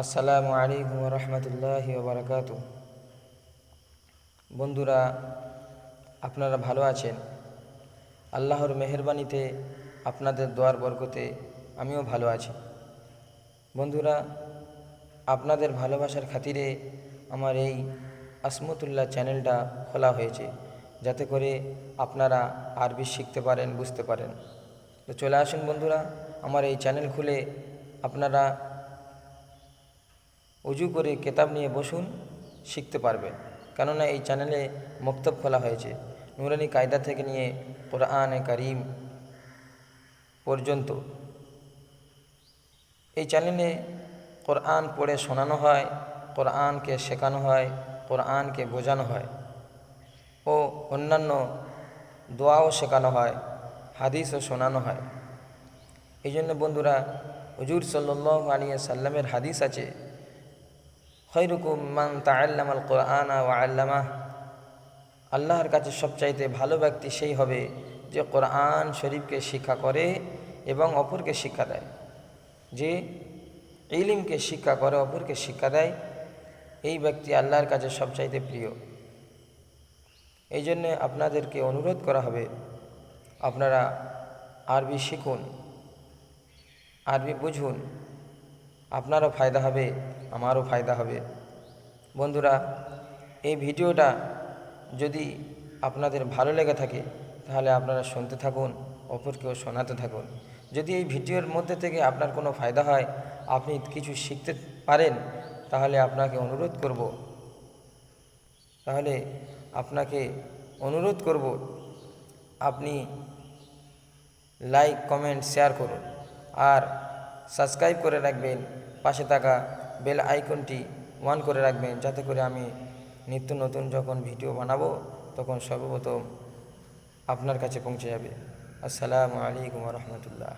আসসালামু আলাইকুম রহমতুল্লাহ বারকাত বন্ধুরা, আপনারা ভালো আছেন? আল্লাহর মেহরবানিতে আপনাদের দোয়ার বরকতে আমিও ভালো আছি। বন্ধুরা, আপনাদের ভালোবাসার খাতিরে আমার এই আসমতুল্লাহ চ্যানেলটা খোলা হয়েছে, যাতে করে আপনারা আরবি শিখতে পারেন, বুঝতে পারেন। তো চলে আসুন বন্ধুরা, আমার এই চ্যানেল খুলে আপনারা উজু করে কেতাব নিয়ে বসুন, শিখতে পারবেন কেননা এই চ্যানেলে মক্তব খোলা হয়েছে। নুরানি কায়দা থেকে নিয়ে কোরআনে করিম পর্যন্ত। এই চ্যানেলে কোরআন পড়ে শোনানো হয়, কোরআনকে শেখানো হয়, কোরআনকে বোঝানো হয় ও অন্যান্য দোয়াও শেখানো হয়, হাদিসও শোনানো হয়। এই জন্য বন্ধুরা, হজুর সাল্লাহ আলিয়া সাল্লামের হাদিস আছে খৈরুকুম মান তাআল্লাম আল কোরআন ও আল্লামা আল্লাহর কাছে সবচাইতে ভালো ব্যক্তি সেই হবে যে কোরআন শরীফকে শিক্ষা করে এবং অপরকে শিক্ষা দেয়। যে ইলিমকে শিক্ষা করে, অপরকে শিক্ষা দেয়, এই ব্যক্তি আল্লাহর কাছে সবচাইতে প্রিয়। এই জন্যে আপনাদেরকে অনুরোধ করা হবে, আপনারা আরবি শিখুন, আরবি বুঝুন আপনারও ফায়দা হবে, আমারও ফায়দা হবে। বন্ধুরা, এই ভিডিওটা যদি আপনাদের ভালো লেগে থাকে, তাহলে আপনারা শুনতে থাকুন, অপরকেও শোনাতে থাকুন। যদি এই ভিডিওর মধ্যে থেকে আপনার কোনো ফায়দা হয়, আপনি কিছু শিখতে পারেন, তাহলে আপনাকে অনুরোধ করব। তাহলে আপনাকে অনুরোধ করব, আপনি লাইক, কমেন্ট, শেয়ার করুন। আর সাবস্ক্রাইব করে রাখবেন, পাশে থাকা বেল আইকনটি ওয়ান করে রাখবেন, যাতে করে আমি নিত্য নতুন যখন ভিডিও বানাবো, তখন সর্বপ্রথম আপনার কাছে পৌঁছে যাবে। আসসালামু আলাইকুম রহমতুল্লাহ।